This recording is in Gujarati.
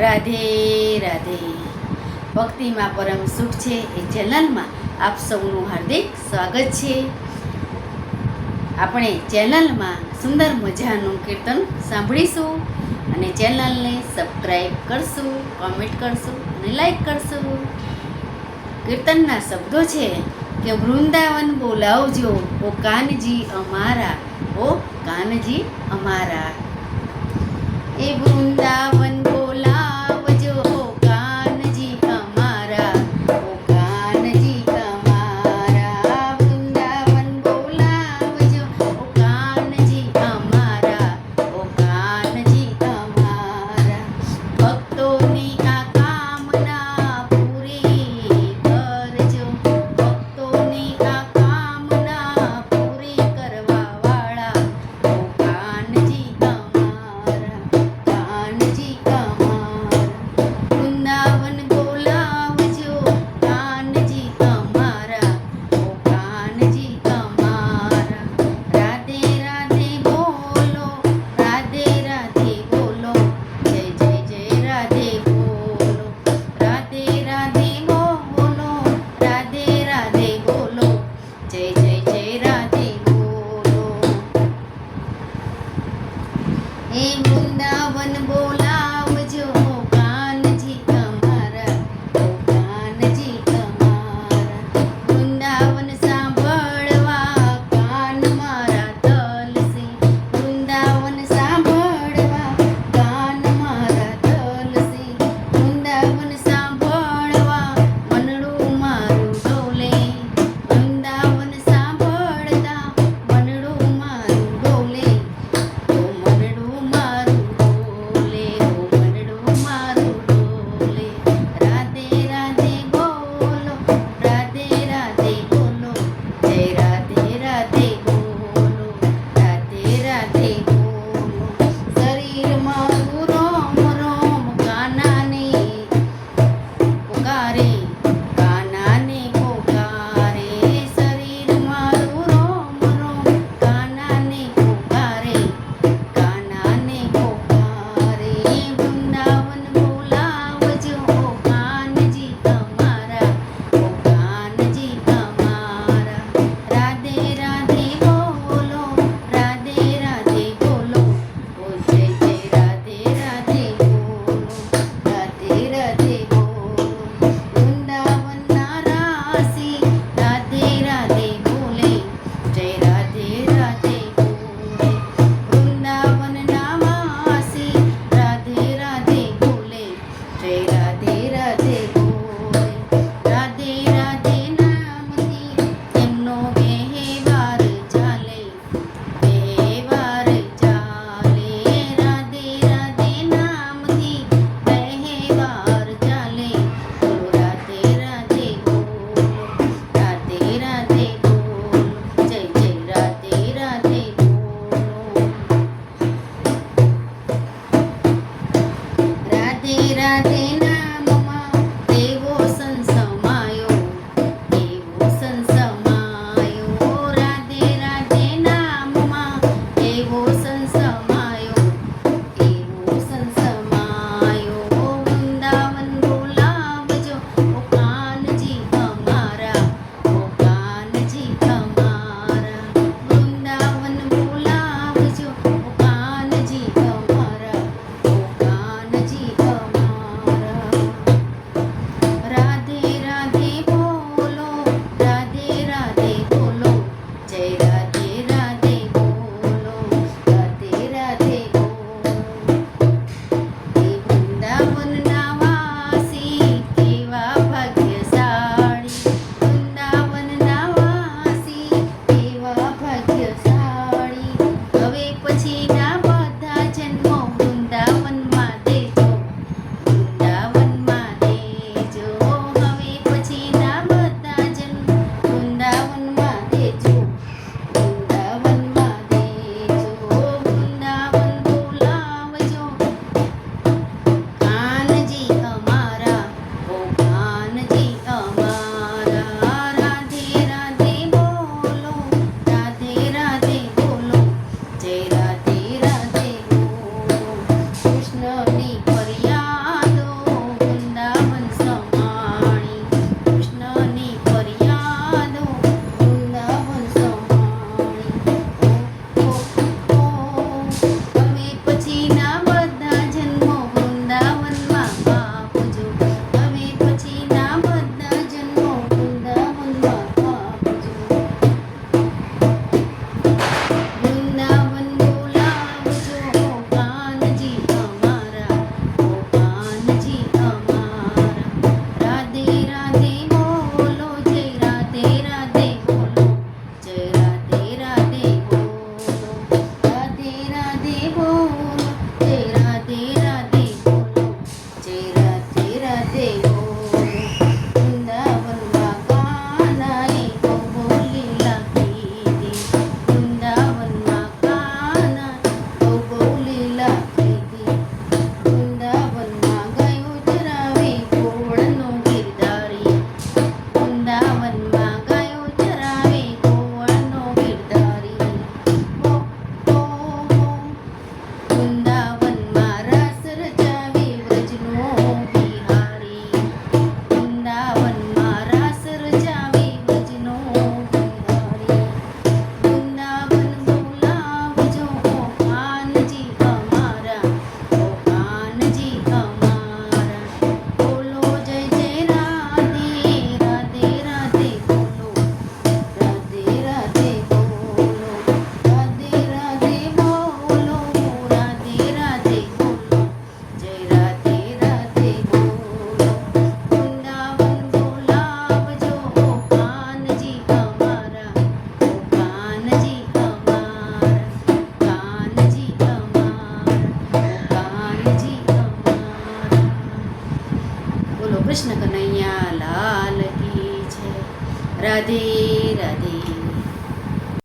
રાધે રાધે. ભક્તિમાં પરમ સુખ છે એ ચેનલમાં આપ સૌનું હાર્દિક સ્વાગત છે. આપણે ચેનલમાં સુંદર મજાનું કીર્તન સાંભળીશું અને ચેનલને સબસ્ક્રાઈબ કરશું, કોમેન્ટ કરશું અને લાઈક કરશું. કીર્તનના શબ્દો છે કે વૃંદાવન બોલાવજો, ઓ કાનજી અમારા, ઓ કાનજી અમારા. એ વૃંદાવન the